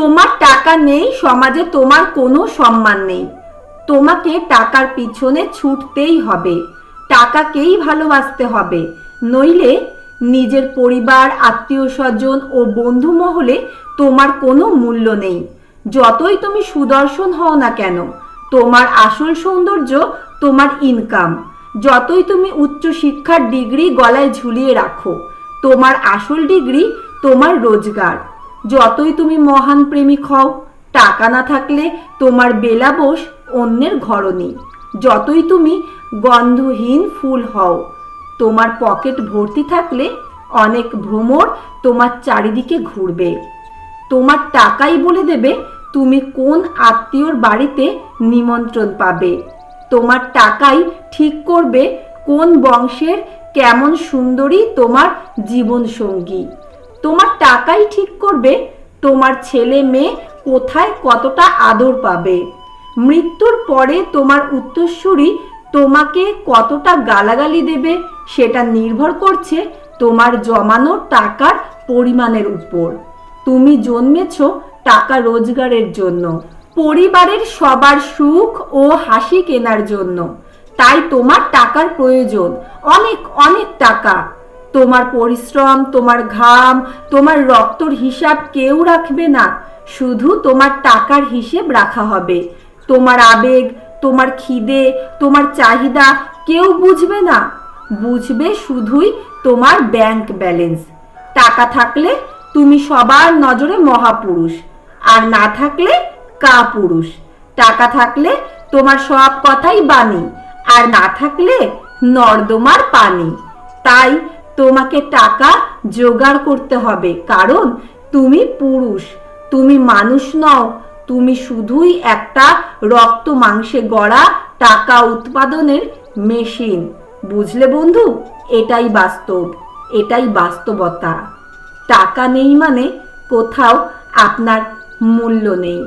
তোমার টাকা নেই, সমাজে তোমার কোনো সম্মান নেই। তোমাকে টাকার পিছনে ছুটতেই হবে। টাকাকেই ভালোবাসতে হবে। নইলে নিজের পরিবার আত্মীয় স্বজন ও বন্ধু মহলে তোমার কোনো মূল্য নেই। যতই তুমি সুদর্শন হও না কেন, তোমার আসল সৌন্দর্য তোমার ইনকাম যতই তুমি উচ্চ শিক্ষার ডিগ্রি গলায় ঝুলিয়ে রাখো, তোমার আসল ডিগ্রি তোমার রোজগার। যতই তুমি মহান প্রেমিক হও, টাকা না থাকলে তোমার বেলাবোস অন্যের ঘরণী যতই তুমি গন্ধহীন ফুল হও, তোমার পকেট ভর্তি থাকলে অনেক ভ্রমর তোমার চারিদিকে ঘুরবে। তোমার টাকাই বলে দেবে তুমি কোন আত্মীয়র বাড়িতে নিমন্ত্রণ পাবে। তোমার টাকাই ঠিক করবে কোন বংশের কেমন সুন্দরী তোমার জীবন সঙ্গী তোমার টাকাই ঠিক করবে? তোমার ছেলে মেয়ে কোথায় কতটা আদর পাবে? মৃত্যুর পরে তোমার উত্তরসূরি তোমাকে কতটা গালাগালি দেবে সেটা নির্ভর করছে তোমার জমানো টাকার পরিমাণের উপর। তুমি জন্মেছ টাকা রোজগারের জন্য, পরিবারের সবার সুখ ও হাসি কেনার জন্য। তাই তোমার টাকার প্রয়োজন, অনেক অনেক টাকা। তোমার পরিশ্রম, তোমার ঘাম, তোমার রক্তর হিসাব কেউ রাখবে না। শুধু তোমার টাকার হিসেব রাখা হবে। তোমার আবেগ, তোমার খিদে, তোমার চাহিদা কেউ বুঝবে না। বুঝবে শুধুই তোমার ব্যাংক ব্যালেন্স। টাকা থাকলে তুমি সবার নজরে মহাপুরুষ, আর না থাকলে কা পুরুষ টাকা থাকলে তোমার সব কথাই বাণী, আর না থাকলে নর্দমার পানি। তাই তোমাকে টাকা জোগাড় করতে হবে। কারণ তুমি পুরুষ, তুমি মানুষ নও, তুমি শুধুই একটা রক্ত মাংসে গড়া টাকা উৎপাদনের মেশিন। বুঝলে বন্ধু? এটাই বাস্তব, এটাই বাস্তবতা। টাকা নেই মানে কোথাও আপনার মূল্য নেই।